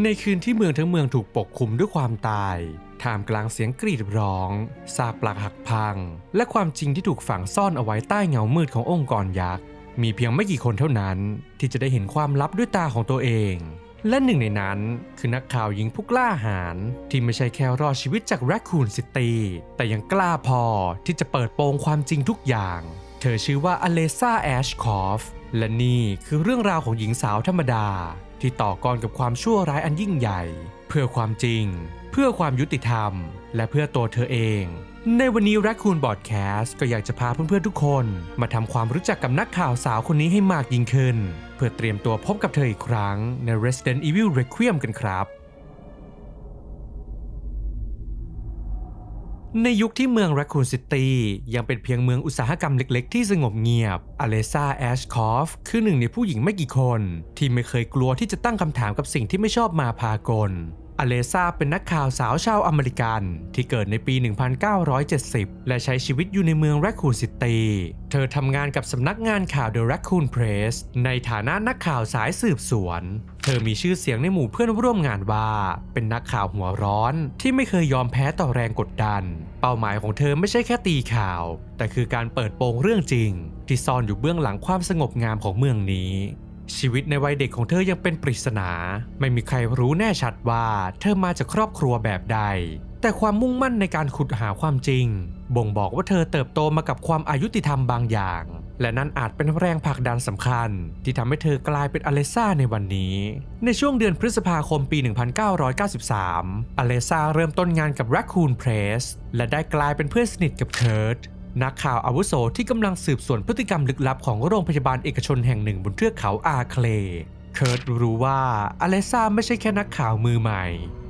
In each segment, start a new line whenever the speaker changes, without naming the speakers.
ในคืนที่เมืองทั้งเมืองถูกปกคลุมด้วยความตาย ท่ามกลางเสียงกรีดร้องซากปลักหักพัง และความจริงที่ถูกฝังซ่อนเอาไว้ใต้เงามืดขององค์กรยักษ์ มีเพียงไม่กี่คนเท่านั้น ที่จะได้เห็นความลับด้วยตาของตัวเอง และหนึ่งในนั้นคือนักข่าวหญิงผู้กล้าหาญที่ไม่ใช่แค่รอดชีวิตจากแรคคูนซิตี้ แต่ยังกล้าพอที่จะเปิดโปงความจริงทุกอย่าง เธอชื่อว่าอเลซาแอชคอฟ และนี่คือเรื่องราวของหญิงสาวธรรมดา ที่ต่อกรกับความชั่วร้ายอันยิ่งใหญ่ เพื่อความจริง เพื่อความยุติธรรม และเพื่อตัวเธอเอง ในวันนี้แรคคูนบอดแคสต์ก็อยากจะพาเพื่อนๆทุกคน มาทำความรู้จักกับนักข่าวสาวคนนี้ให้มากยิ่งขึ้น เพื่อเตรียมตัวพบกับเธออีกครั้งใน Resident Evil Requiem กันครับ ในยุคที่เมือง Raccoon City ยังเป็นเพียงเมืองอุตสาหกรรมเล็กๆ ที่สงบเงียบ อเลซาแอชคอฟคือหนึ่งในผู้หญิงไม่กี่คน ที่ไม่เคยกลัวที่จะตั้งคำถามกับสิ่งที่ไม่ชอบมาพากล อเลซาเป็นนักข่าวสาวชาวอเมริกัน ที่เกิดในปี 1970 และใช้ชีวิตอยู่ในเมือง Raccoon City เธอทำงานกับสำนักงานข่าว The Raccoon Press ในฐานะนักข่าวสายสืบสวนเธอมีชื่อเสียงในหมู่เพื่อนร่วมงานว่า เป็นนักข่าวหัวร้อนที่ไม่เคยยอมแพ้ต่อแรงกดดัน เป้าหมายของเธอไม่ใช่แค่ตีข่าว แต่คือการเปิดโปงเรื่องจริง ที่ซ่อนอยู่เบื้องหลังความสงบงามของเมืองนี้ ชีวิตในวัยเด็กของเธอยังเป็นปริศนา ไม่มีใครรู้แน่ชัดว่าเธอมาจากครอบครัวแบบใด แต่ความมุ่งมั่นในการขุดหาความจริง บ่งบอกว่าเธอเติบโตมากับความอายุติธรรมบางอย่าง และนั่นอาจเป็นแรงผลักดันสำคัญ ที่ทำให้เธอกลายเป็นอเลซ่าในวันนี้ ในช่วงเดือนพฤษภาคมปี 1993 อเลซ่าเริ่มต้นงานกับ Raccoon Press และได้กลายเป็นเพื่อนสนิทกับเคิร์ตนักข่าวอาวุโสที่กำลังสืบสวนพฤติกรรมลึกลับของโรงพยาบาลเอกชนแห่งหนึ่งบนเทือกเขาอาเคลย์เคิร์ตรู้ว่าอเลซ่าไม่ใช่แค่นักข่าวมือใหม่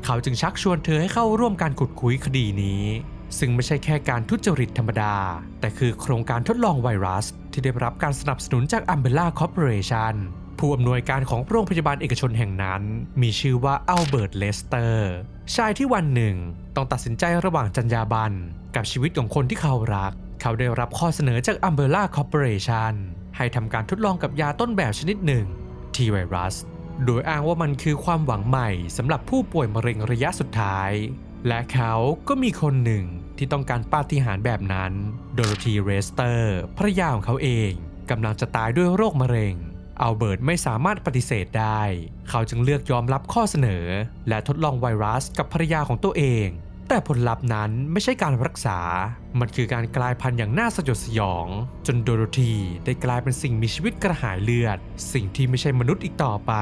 เขาจึงชักชวนเธอให้เข้าร่วมการขุดคุยคดีนี้ ซึ่งไม่ใช่แค่การทุจริตธรรมดา แต่คือโครงการทดลองไวรัส ที่ได้รับการสนับสนุนจาก Umbrella Corporation ผู้อำนวยการของโรงพยาบาลเอกชนแห่งนั้น มีชื่อว่าอัลเบิร์ต เลสเตอร์ ชายที่วันหนึ่ง ต้องตัดสินใจระหว่างจรรยาบรรณกับชีวิตของคนที่เขารัก เขาได้รับข้อเสนอจาก Umbrella Corporation ให้ทำการทดลองกับยาต้นแบบชนิดหนึ่ง T ไวรัส โดยอ้างว่ามันคือความหวังใหม่สำหรับผู้ป่วยมะเร็งระยะสุดท้าย และเขาก็มีคนหนึ่ง ที่ต้องการปาฏิหาริย์แบบนั้น โดโรธีเรสเตอร์ภรรยาของเขาเองกำลังจะตายด้วยโรคมะเร็งอัลเบิร์ตไม่สามารถปฏิเสธได้ เขาจึงเลือกยอมรับข้อเสนอ และทดลองไวรัสกับภรรยาของตัวเอง แต่ผลลัพธ์นั้นไม่ใช่การรักษา มันคือการกลายพันธุ์อย่างน่าสยดสยอง จนโดโรธีได้กลายเป็นสิ่งมีชีวิตกระหายเลือด สิ่งที่ไม่ใช่มนุษย์อีกต่อไป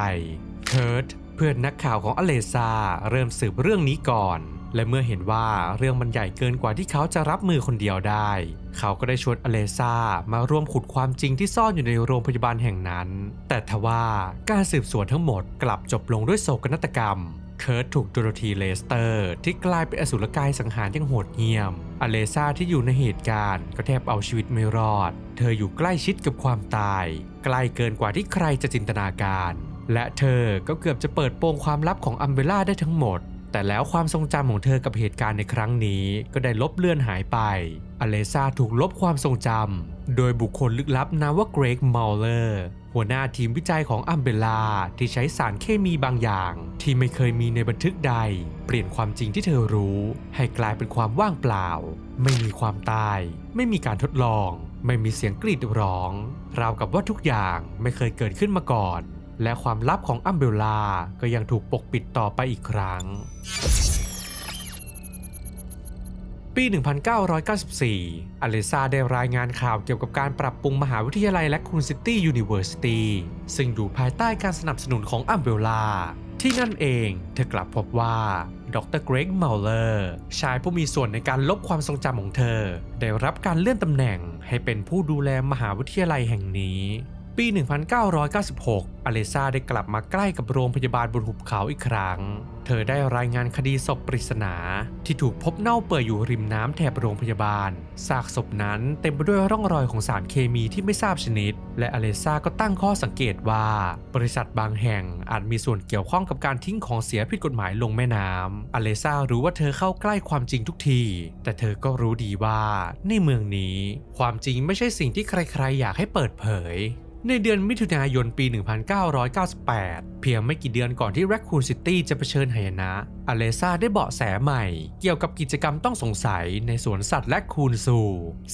เคิร์ตเพื่อนนักข่าวของอเลซาเริ่มสืบเรื่องนี้ก่อน และเมื่อเห็นว่าเรื่องมันใหญ่เกินกว่าที่เขาจะรับมือคนเดียวได้ เขาก็ได้ชวนอเลซ่ามาร่วมขุดความจริงที่ซ่อนอยู่ในโรงพยาบาลแห่งนั้น แต่ทว่าการสืบสวนทั้งหมดกลับจบลงด้วยโศกนาฏกรรม เคิร์ตถูกโดโรธีเลสเตอร์ ที่กลายเป็นอสุรกายสังหารอย่างโหดเหี้ยม อเลซ่าที่อยู่ในเหตุการณ์ก็แทบเอาชีวิตไม่รอด เธออยู่ใกล้ชิดกับความตาย ใกล้เกินกว่าที่ใครจะจินตนาการ และเธอก็เกือบจะเปิดโปงความลับของอัมเบล่าได้ทั้งหมด แต่แล้วความทรงจำของเธอกับเหตุการณ์ในครั้งนี้ก็ได้ลบเลือนหายไป อเลซาถูกลบความทรงจำโดยบุคคลลึกลับนามว่าเกรกมัลเลอร์หัวหน้าทีมวิจัยของอัมเบลาที่ใช้สารเคมีบางอย่าง ที่ไม่เคยมีในบันทึกใด เปลี่ยนความจริงที่เธอรู้ ให้กลายเป็นความว่างเปล่า ไม่มีความตาย ไม่มีการทดลอง ไม่มีเสียงกรีดร้อง ราวกับว่าทุกอย่างไม่เคยเกิดขึ้นมาก่อน และความลับของอัมเบล่าก็ยังถูกปกปิดต่อไปอีกครั้ง ปี 1994 อเลซาได้รายงานข่าวเกี่ยวกับการปรับปรุงมหาวิทยาลัยและคูนซิตี้ยูนิเวอร์ซิตี้ซึ่งอยู่ภายใต้การสนับสนุนของอัมเบล a ที่นั่นเองเธอกลับพบว่าดรเกรกเมลเลอร์ชายผู้มีส่วนในการลบความทรงจำของเธอ ได้รับการเลื่อนตำแหน่งให้เป็นผู้ดูแลมหาวิทยาลัยแห่งนี้ ปี 1996 อเลซาได้กลับมาใกล้กับโรงพยาบาลบนหุบเขาอีกครั้ง เธอได้รายงานคดีศพปริศนา ที่ถูกพบเน่าเปื่อยอยู่ริมน้ำแถบโรงพยาบาล ซากศพนั้นเต็มไปด้วยร่องรอยของสารเคมีที่ไม่ทราบชนิด และอเลซาก็ตั้งข้อสังเกตว่า บริษัทบางแห่งอาจมีส่วนเกี่ยวข้องกับการทิ้งของเสียผิดกฎหมายลงแม่น้ำอเลซารู้ว่าเธอเข้าใกล้ความจริงทุกที แต่เธอก็รู้ดีว่าในเมืองนี้ ความจริงไม่ใช่สิ่งที่ใครๆ อยากให้เปิดเผย ในเดือนมิถุนายนปี 1998 เพียงไม่กี่เดือนก่อนที่ Raccoon City จะเผชิญหายนะ อเลซาได้เบาะแสใหม่ เกี่ยวกับกิจกรรมต้องสงสัยในสวนสัตว์และคูนซู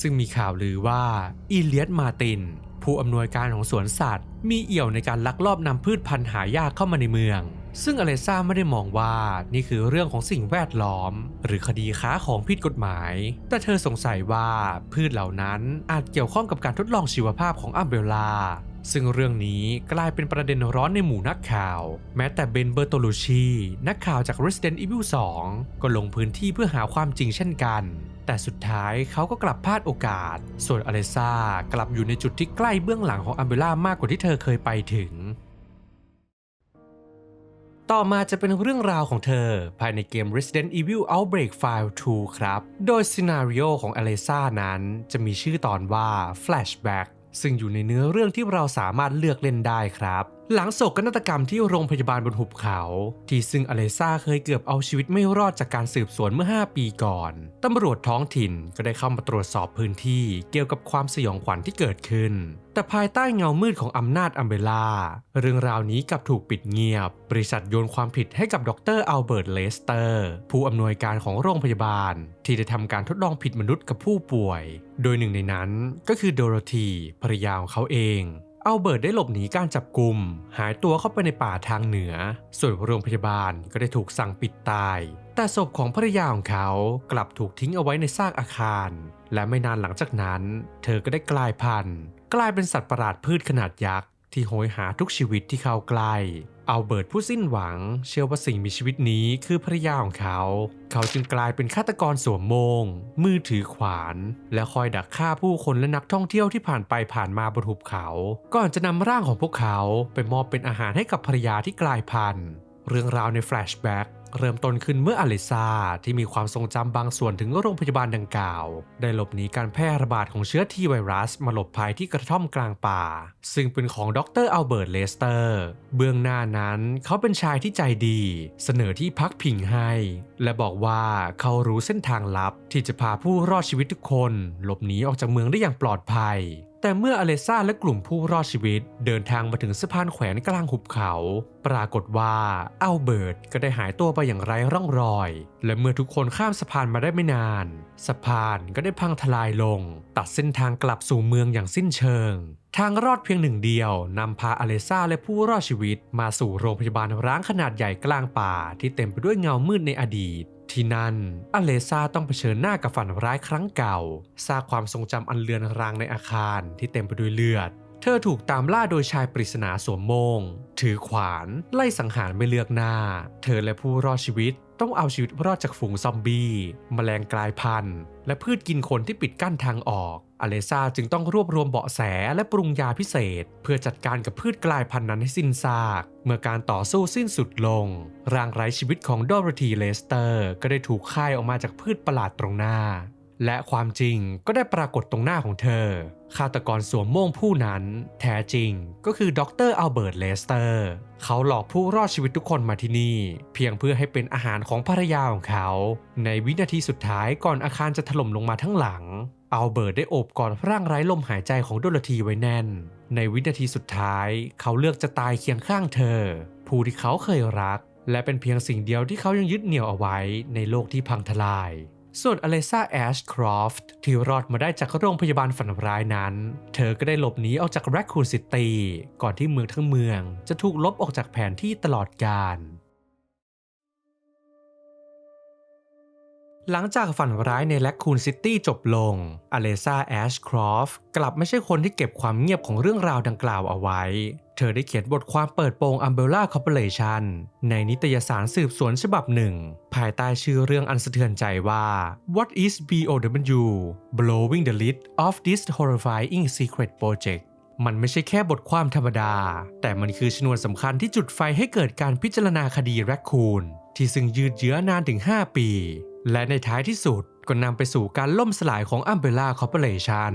ซึ่งมีข่าวลือว่า อีเลียสมาติน ผู้อำนวยการของสวนสัตว์ มีเอี่ยวในการลักลอบนำพืชพันธุ์หายากเข้ามาในเมือง ซึ่งอเลซ่าไม่ได้มองว่านี่คือเรื่องของสิ่งแวดล้อม หรือคดีค้าของผิดกฎหมาย แต่เธอสงสัยว่าพืชเหล่านั้นอาจเกี่ยวข้องกับการทดลองชีวภาพของอัมเบลลาซึ่งเรื่องนี้กลายเป็นประเด็นร้อนในหมู่นักข่าว แม้แต่เบนเบอร์โตลูชี นักข่าวจาก Resident Evil 2 ก็ลงพื้นที่เพื่อหาความจริงเช่นกัน แต่สุดท้ายเขาก็กลับพลาดโอกาส ส่วนอเลซ่ากลับอยู่ในจุดที่ใกล้เบื้องหลังของอัมเบลล่ามากกว่าที่เธอเคยไปถึง ต่อมาจะเป็นเรื่องราวของเธอ ภายในเกม Resident Evil Outbreak File 2 ครับ โดยซีนารีโอของอเลซ่านั้นจะมีชื่อตอนว่า Flashback ซึ่งอยู่ในเนื้อเรื่องที่เราสามารถเลือกเล่นได้ครับ หลังโศกนาฏกรรมที่โรงพยาบาลบนหุบเขา ที่ซึ่งอเลซ่าเคยเกือบเอาชีวิตไม่รอดจากการสืบสวนเมื่อ 5 ปีก่อน ตำรวจท้องถิ่นก็ได้เข้ามาตรวจสอบพื้นที่เกี่ยวกับความสยองขวัญที่เกิดขึ้น แต่ภายใต้เงามืดของอำนาจอัมเบล่า เรื่องราวนี้กลับถูกปิดเงียบ บริษัทโยนความผิดให้กับดรอัลเบิร์ตเลสเตอร์ ผู้อำนวยการของโรงพยาบาล ที่ได้ทำการทดลองผิดมนุษย์กับผู้ป่วย โดยหนึ่งในนั้นก็คือโดโรธีภรรยาของเขาเอง อัลเบิร์ตได้หลบหนีการจับกลุ่ม หายตัวเข้าไปในป่าทางเหนือ ส่วนโรงพยาบาลก็ได้ถูกสั่งปิดตาย แต่ศพของภรรยาของเขากลับถูกทิ้งเอาไว้ในซากอาคาร และไม่นานหลังจากนั้น เธอก็ได้กลายพันธุ์ กลายเป็นสัตว์ประหลาดพืชขนาดยักษ์ที่โหยหาทุกชีวิตที่เข้าใกล้ อัลเบิร์ตผู้สิ้นหวัง เชื่อว่าสิ่งมีชีวิตนี้คือภรรยาของเขา เขาจึงกลายเป็นฆาตกรสวมมง มือถือขวาน และคอยดักฆ่าผู้คนและนักท่องเที่ยวที่ผ่านไปผ่านมาบนหุบเขา ก่อนจะนำร่างของพวกเขาไปมอบเป็นอาหารให้กับภรรยาที่กลายพันธุ์เรื่องราวในแฟลชแบ็ก เริ่มต้นขึ้นเมื่ออลิซาที่มีความทรงจำบางส่วนถึงโรงพยาบาลดังกล่าว ได้หลบหนีการแพร่ระบาดของเชื้อทีไวรัส มาหลบภัยที่กระท่อมกลางป่า ซึ่งเป็นของดรอัลเบิร์ตเลสเตอร์ เบื้องหน้านั้นเขาเป็นชายที่ใจดี เสนอที่พักพิงให้ และบอกว่าเขารู้เส้นทางลับที่จะพาผู้รอดชีวิตทุกคน หลบหนีออกจากเมืองได้อย่างปลอดภัยแต่เมื่ออเลซ่าและกลุ่มผู้รอดชีวิตเดินทางมาถึงสะพานแขวนกลางหุบเขา ปรากฏว่าอัลเบิร์ตก็ได้หายตัวไปอย่างไร้ร่องรอย และเมื่อทุกคนข้ามสะพานมาได้ไม่นาน สะพานก็ได้พังทลายลง ตัดเส้นทางกลับสู่เมืองอย่างสิ้นเชิง ทางรอดเพียงหนึ่งเดียวนำพาอเลซ่าและผู้รอดชีวิต มาสู่โรงพยาบาลร้างขนาดใหญ่กลางป่าที่เต็มไปด้วยเงามืดในอดีต ที่นั่นอเลซาต้องเผชิญหน้ากับฝันร้ายครั้งเก่าซางความทรงจำอันเลือนรางในอาคารที่เต็มไปด้วยเลือด เธอถูกตามล่าโดยชายปริศนาสวมมง ถือขวาน ไล่สังหารไม่เลือกหน้า เธอและผู้รอดชีวิตต้องเอาชีวิตรอดจากฝูงซอมบี้แมลงกลายพันธุ์ และพืชกินคนที่ปิดกั้นทางออก อเลซาจึงต้องรวบรวมเบาะแสและปรุงยาพิเศษ เพื่อจัดการกับพืชกลายพันธุ์นั้นให้สิ้นซาก เมื่อการต่อสู้สิ้นสุดลง ร่างไร้ชีวิตของดอร์ธีเลสเตอร์ ก็ได้ถูกค่ายออกมาจากพืชประหลาดตรงหน้า และความจริงก็ได้ปรากฏตรงหน้าของเธอ ฆาตกรสวมโม่งผู้นั้น แท้จริงก็คือดรอัลเบิร์ตเลสเตอร์ เขาหลอกผู้รอดชีวิตทุกคนมาที่นี่ เพียงเพื่อให้เป็นอาหารของภรรยาของเขา ในวินาทีสุดท้ายก่อนอาคารจะถล่มลงมาทั้งหลัง อัลเบิร์ตได้โอบกอดร่างไร้ลมหายใจของโดโรธีไว้แน่น ในวินาทีสุดท้าย เขาเลือกจะตายเคียงข้างเธอ ผู้ที่เขาเคยรัก และเป็นเพียงสิ่งเดียวที่เขายังยึดเหนี่ยวเอาไว้ในโลกที่พังทลาย ส่วนอเลซ่าแอชครอฟต์ที่รอดมาได้จากโรงพยาบาลฝันร้ายนั้น เธอก็ได้หลบหนีออกจากแรคคูนซิตี้ก่อนที่เมืองทั้งเมือง จะถูกลบออกจากแผนที่ตลอดกาล หลังจากฝันร้ายในแลคคูนซิตี้จบลง อเลซ่าแอชครอฟต์กลับไม่ใช่คนที่เก็บความเงียบของเรื่องราวดังกล่าวเอาไว้ เธอได้เขียนบทความเปิดโปง Umbrella Corporation ในนิตยสารสืบสวนฉบับหนึ่ง ภายใต้ชื่อเรื่องอันสะเทือนใจว่า What is BOW Blowing the Lid of this horrifying secret project มันไม่ใช่แค่บทความธรรมดา แต่มันคือชนวนสำคัญที่จุดไฟให้เกิดการพิจารณาคดีแรคคูนที่ซึ่งยืดเยื้อนานถึง 5 ปี และในท้ายที่สุดก็นำไปสู่การล่มสลายของ Umbrella Corporation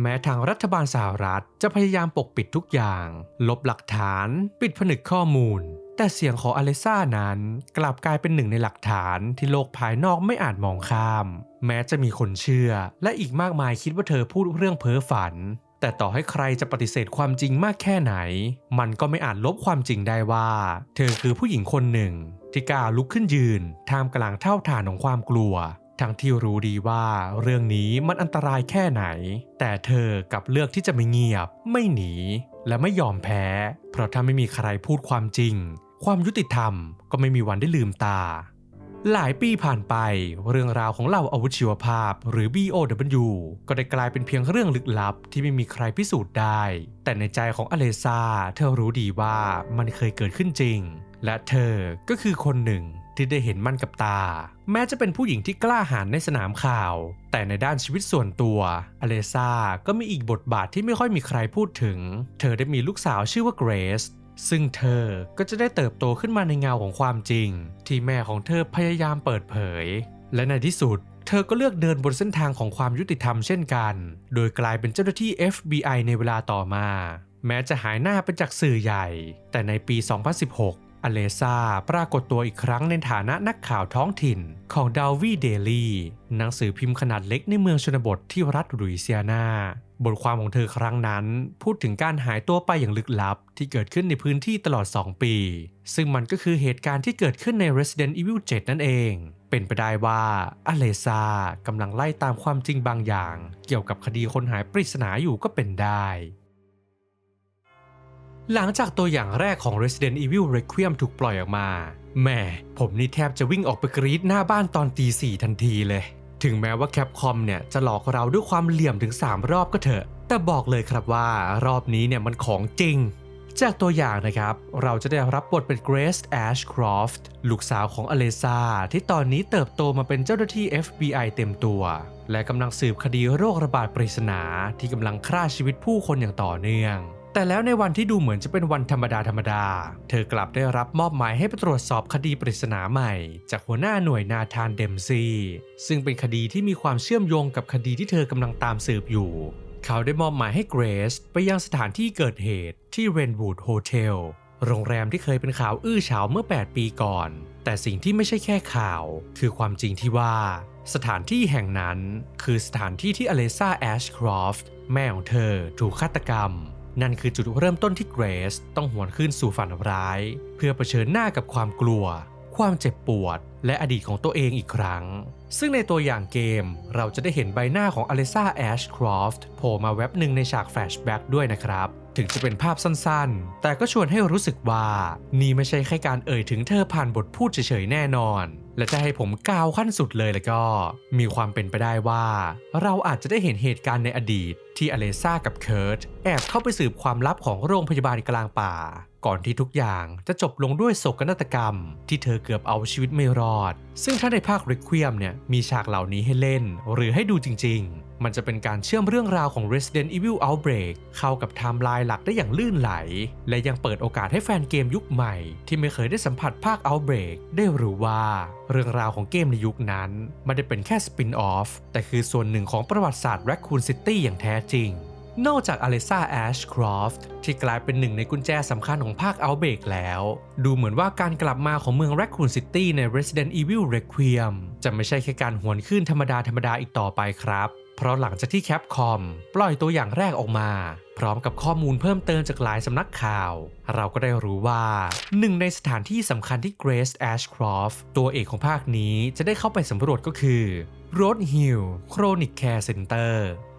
แม้ทางรัฐบาลสหรัฐจะพยายามปกปิดทุกอย่าง ลบหลักฐาน ปิดผนึกข้อมูล แต่เสียงของอเลซ่านั้นกลับกลายเป็นหนึ่งในหลักฐานที่โลกภายนอกไม่อาจมองข้าม แม้จะมีคนเชื่อ และอีกมากมายคิดว่าเธอพูดเรื่องเพ้อฝัน แต่ต่อให้ใครจะปฏิเสธความจริงมากแค่ไหน มันก็ไม่อาจลบความจริงได้ว่า เธอคือผู้หญิงคนหนึ่ง ที่กล้าลุกขึ้นยืนท่ามกลางเท่าฐานของความกลัว ทั้งที่รู้ดีว่าเรื่องนี้มันอันตรายแค่ไหน แต่เธอกลับเลือกที่จะไม่เงียบ ไม่หนี และไม่ยอมแพ้ เพราะถ้าไม่มีใครพูดความจริง ความยุติธรรมก็ไม่มีวันได้ลืมตา หลายปีผ่านไป เรื่องราวของเหล่าอาวุธชีวภาพ หรือ BOW ก็ได้กลายเป็นเพียงเรื่องลึกลับที่ไม่มีใครพิสูจน์ได้ แต่ในใจของอเลซาเธอรู้ดีว่ามันเคยเกิดขึ้นจริง และเธอก็คือคนหนึ่งที่ได้เห็นมันกับตา แม้จะเป็นผู้หญิงที่กล้าหาญในสนามข่าว แต่ในด้านชีวิตส่วนตัวอเลซาก็มีอีกบทบาทที่ไม่ค่อยมีใครพูดถึง เธอได้มีลูกสาวชื่อว่าเกรซ ซึ่งเธอก็จะได้เติบโตขึ้นมาในเงาของความจริง ที่แม่ของเธอพยายามเปิดเผย และในที่สุด เธอก็เลือกเดินบนเส้นทางของความยุติธรรมเช่นกัน โดยกลายเป็นเจ้าหน้าที่ FBI ในเวลาต่อมา แม้จะหายหน้าไปจากสื่อใหญ่ แต่ในปี 2016 อเลซาปรากฏตัวอีกครั้งในฐานะนักข่าวท้องถิ่นของดาวีเดลี่หนังสือพิมพ์ขนาดเล็กในเมืองชนบทที่รัฐลุยเซียนา บทความของเธอครั้งนั้น พูดถึงการหายตัวไปอย่างลึกลับ ที่เกิดขึ้นในพื้นที่ตลอด 2 ปี ซึ่งมันก็คือเหตุการณ์ที่เกิดขึ้นใน Resident Evil 7 นั่นเอง เป็นไปได้ว่าอเลซากำลังไล่ตามความจริงบางอย่าง เกี่ยวกับคดีคนหายปริศนาอยู่ก็เป็นได้ หลังจากตัวอย่างแรกของ Resident Evil Requiem ถูกปล่อยออกมาแม่ผมนี่แทบจะวิ่งออกไปกรีดหน้าบ้านตอนตีสี่ทันทีเลย ถึงแม้ว่าแคปคอมเนี่ยจะหลอกเราด้วยความเหลี่ยมถึง 3 รอบก็เถอะ แต่บอกเลยครับว่ารอบนี้เนี่ยมันของจริง จากตัวอย่างนะครับ เราจะได้รับบทเป็น Grace Ashcroft ลูกสาวของอเลซาที่ตอนนี้เติบโตมาเป็นเจ้าหน้าที่ FBI เต็มตัว และกำลังสืบคดีโรคระบาดปริศนาที่กำลังฆ่าชีวิตผู้คนอย่างต่อเนื่อง แต่แล้วในวันที่ดูเหมือนจะเป็นวันธรรมดาธรรมดา เธอกลับได้รับมอบหมายให้ไปตรวจสอบคดีปริศนาใหม่ จากหัวหน้าหน่วยนาธานเดมซี ซึ่งเป็นคดีที่มีความเชื่อมโยงกับคดีที่เธอกำลังตามสืบอยู่ เขาได้มอบหมายให้เกรซไปยังสถานที่เกิดเหตุที่เรนวูดโฮเทลโรงแรมที่เคยเป็นข่าวอื้อฉาวเมื่อ 8 ปีก่อน แต่สิ่งที่ไม่ใช่แค่ข่าว คือความจริงที่ว่า สถานที่แห่งนั้น คือสถานที่ที่อเลซ่าแอชครอฟต์แม่ของเธอถูกฆาตกรรม นั่นคือจุดเริ่มต้นที่เกรซต้องหวนขึ้นสู่ฝันร้าย เพื่อเผชิญหน้ากับความกลัว ความเจ็บปวด และอดีตของตัวเองอีกครั้ง ซึ่งในตัวอย่างเกมเราจะได้เห็นใบหน้าของอเลซาแอชครอฟต์โผล่มาแว็บหนึ่งในฉากแฟลชแบ็กด้วยนะครับ ถึงจะเป็นภาพสั้นๆ แต่ก็ชวนให้รู้สึกว่า นี่ไม่ใช่แค่การเอ่ยถึงเธอผ่านบทพูดเฉยๆแน่นอน และจะให้ผมก้าวขั้นสุดเลยแล้วก็ มีความเป็นไปได้ว่า เราอาจจะได้เห็นเหตุการณ์ในอดีต ที่อเลซ่ากับเคิร์ตแอบเข้าไปสืบความลับของโรงพยาบาลกลางป่า ก่อนที่ทุกอย่างจะจบลงด้วยโศกนาฏกรรม ที่เธอเกือบเอาชีวิตไม่รอด ซึ่งถ้าในภาค Requiem เนี่ยมีฉากเหล่านี้ให้เล่น หรือให้ดูจริง ๆ มันจะเป็นการเชื่อมเรื่องราวของ Resident Evil Outbreak เข้ากับไทม์ไลน์หลักได้อย่างลื่นไหล และยังเปิดโอกาสให้แฟนเกมยุคใหม่ ที่ไม่เคยได้สัมผัสภาค Outbreak ได้รู้ว่าเรื่องราวของเกมในยุคนั้นไม่ได้เป็นแค่สปินออฟแต่คือส่วนหนึ่งของประวัติศาสตร์ Raccoon City อย่างแท้จริงนอกจากอเลซ่าแอชครอฟต์ที่กลายเป็นหนึ่งในกุญแจสำคัญของภาค Outbreak แล้ว ดูเหมือนว่าการกลับมาของเมือง Raccoon City ใน Resident Evil Requiem จะไม่ใช่แค่การหวนขึ้นธรรมดาธรรมดาอีกต่อไปครับ เพราะหลังจากที่แคปคอมปล่อยตัวอย่างแรกออกมา พร้อมกับข้อมูลเพิ่มเติมจากหลายสำนักข่าว เราก็ได้รู้ว่า หนึ่งในสถานที่สำคัญที่ Grace Ashcroft ตัวเอกของภาคนี้จะได้เข้าไปสำรวจก็คือ Road Hill Chronic Care Center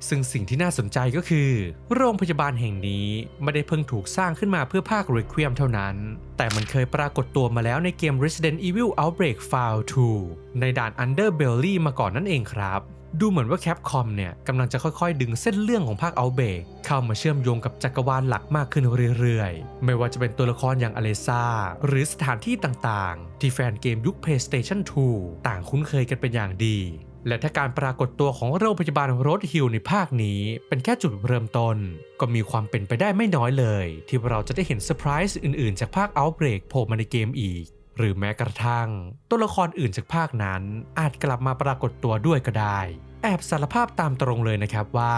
ซึ่งสิ่งที่น่าสนใจก็คือ โรงพยาบาลแห่งนี้ไม่ได้เพิ่งถูกสร้างขึ้นมาเพื่อภาค Requiem เท่านั้น แต่มันเคยปรากฏตัวมาแล้วในเกม Resident Evil Outbreak File 2 ในด่าน Underbelly มาก่อนนั่นเองครับ ดูเหมือนว่า Capcom เนี่ยกำลังจะค่อยๆ ดึงเส้นเรื่องของภาค Outbreak เข้ามาเชื่อมโยงกับจักรวาลหลักมากขึ้นเรื่อยๆ ไม่ว่าจะเป็นตัวละครอย่างอเลซ่าหรือสถานที่ต่างๆ ที่แฟนเกมยุค PlayStation 2 ต่างคุ้นเคยกันเป็นอย่างดีและถ้าการปรากฏตัวของโรงพยาบาลโรดฮิลในภาคนี้เป็นแค่จุดเริ่มต้น ก็มีความเป็นไปได้ไม่น้อยเลย ที่เราจะได้เห็นเซอร์ไพรส์อื่นๆ จากภาค Outbreak โผล่มาในเกมอีก หรือแม้กระทั่ง ตัวละครอื่นจากภาคนั้นอาจกลับมาปรากฏตัวด้วยก็ได้แอบสารภาพตามตรงเลยนะครับว่า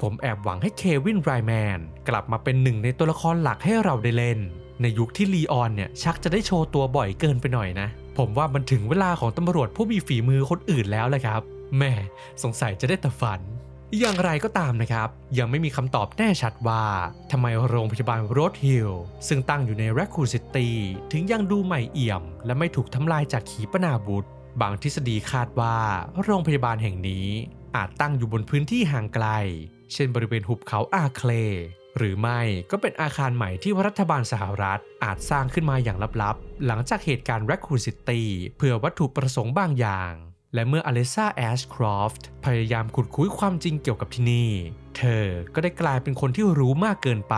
ผมแอบหวังให้เควินไรแมนกลับมาเป็นหนึ่งในตัวละครหลักให้เราได้เล่น ในยุคที่ลีออนเนี่ย ชักจะได้โชว์ตัวบ่อยเกินไปหน่อยนะ ผมว่ามันถึงเวลาของตำรวจผู้มีฝีมือคนอื่นแล้วแหละครับแม่สงสัยจะได้แต่ฝัน อย่างไรก็ตามนะครับ ยังไม่มีคำตอบแน่ชัดว่าทำไมโรงพยาบาลโรดฮิลซึ่งตั้งอยู่ในแรคคูนซิตี้ถึงยังดูใหม่เอี่ยม และไม่ถูกทำลายจากขีปนาวุธบางทฤษฎีคาดว่าโรงพยาบาลแห่งนี้ อาจตั้งอยู่บนพื้นที่ห่างไกล เช่นบริเวณหุบเขาอาเคล หรือไม่ก็เป็นอาคารใหม่ที่รัฐบาลสหรัฐ อาจสร้างขึ้นมาอย่างลับๆ หลังจากเหตุการณ์แรคคูนซิตี้เพื่อวัตถุประสงค์บางอย่าง และเมื่ออเลซ่าแอชครอฟต์พยายามขุดคุยความจริงเกี่ยวกับที่นี่ เธอก็ได้กลายเป็นคนที่รู้มากเกินไป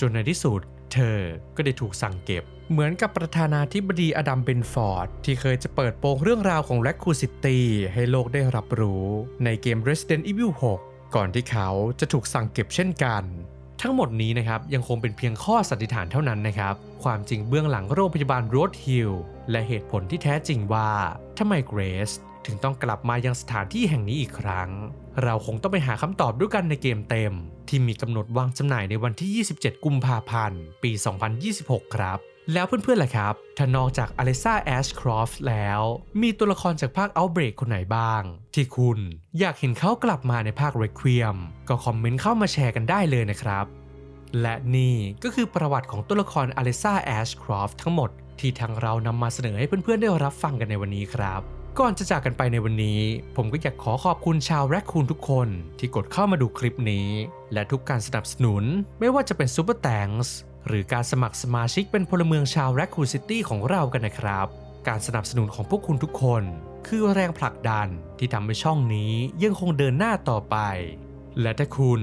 จนในที่สุด เธอก็ได้ถูกสั่งเก็บ เหมือนกับประธานาธิบดีอดัมเบนฟอร์ด ที่เคยจะเปิดโปงเรื่องราวของแรคคูซิตี้ให้โลกได้รับรู้ในเกม Resident Evil 6 ก่อนที่เขาจะถูกสั่งเก็บเช่นกันทั้งหมดนี้นะครับยังคงเป็นเพียงข้อสันนิษฐานเท่านั้นนะครับ ความจริงเบื้องหลังโรงพยาบาลโรดฮิลและเหตุผลที่แท้จริงว่าทำไมเกรซ ถึงต้องกลับมายังสถานที่แห่งนี้อีกครั้ง เราคงต้องไปหาคำตอบด้วยกันในเกมเต็ม ที่มีกำหนดวางจำหน่ายในวันที่ 27 กุมภาพันธ์ ปี 2026 ครับ แล้วเพื่อนๆล่ะครับถ้านอกจากอเลซ่าแอชครอฟแล้ว มีตัวละครจากภาค Outbreak คนไหนบ้าง ที่คุณอยากเห็นเขากลับมาในภาค Requiem ก็คอมเมนต์เข้ามาแชร์กันได้เลยนะครับและนี่ก็คือประวัติของตัวละครอเลซ่าแอชครอฟทั้งหมดที่ทางเรานำมาเสนอให้เพื่อนๆได้รับฟังกันในวันนี้ครับ ก่อนจะจากกันไปในวันนี้ ผมก็อยากขอขอบคุณชาวแรคคูนทุกคนที่กดเข้ามาดูคลิปนี้ และทุกการสนับสนุน ไม่ว่าจะเป็นซูเปอร์แตงส์หรือการสมัครสมาชิกเป็นพลเมืองชาวแรคคูนซิตี้ของเรากันนะครับ การสนับสนุนของพวกคุณทุกคน คือแรงผลักดันที่ทำให้ช่องนี้ยังคงเดินหน้าต่อไป และถ้าคุณ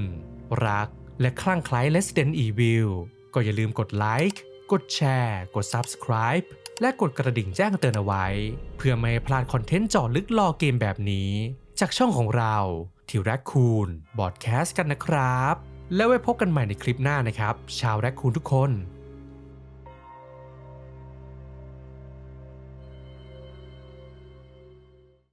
รัก และคลั่งไคล้ Resident Evil ก็อย่าลืมกดไลค์กดแชร์ กด Subscribe และกดกระดิ่งแจ้งเตือนเอาไว้ เพื่อไม่ให้พลาดคอนเทนต์จอลึกรอเกมแบบนี้ จากช่องของเราที่แรคคูนบอดแคสต์กันนะครับ แล้วไว้พบกันใหม่ในคลิปหน้านะครับ ชาวแรคคูนทุกคน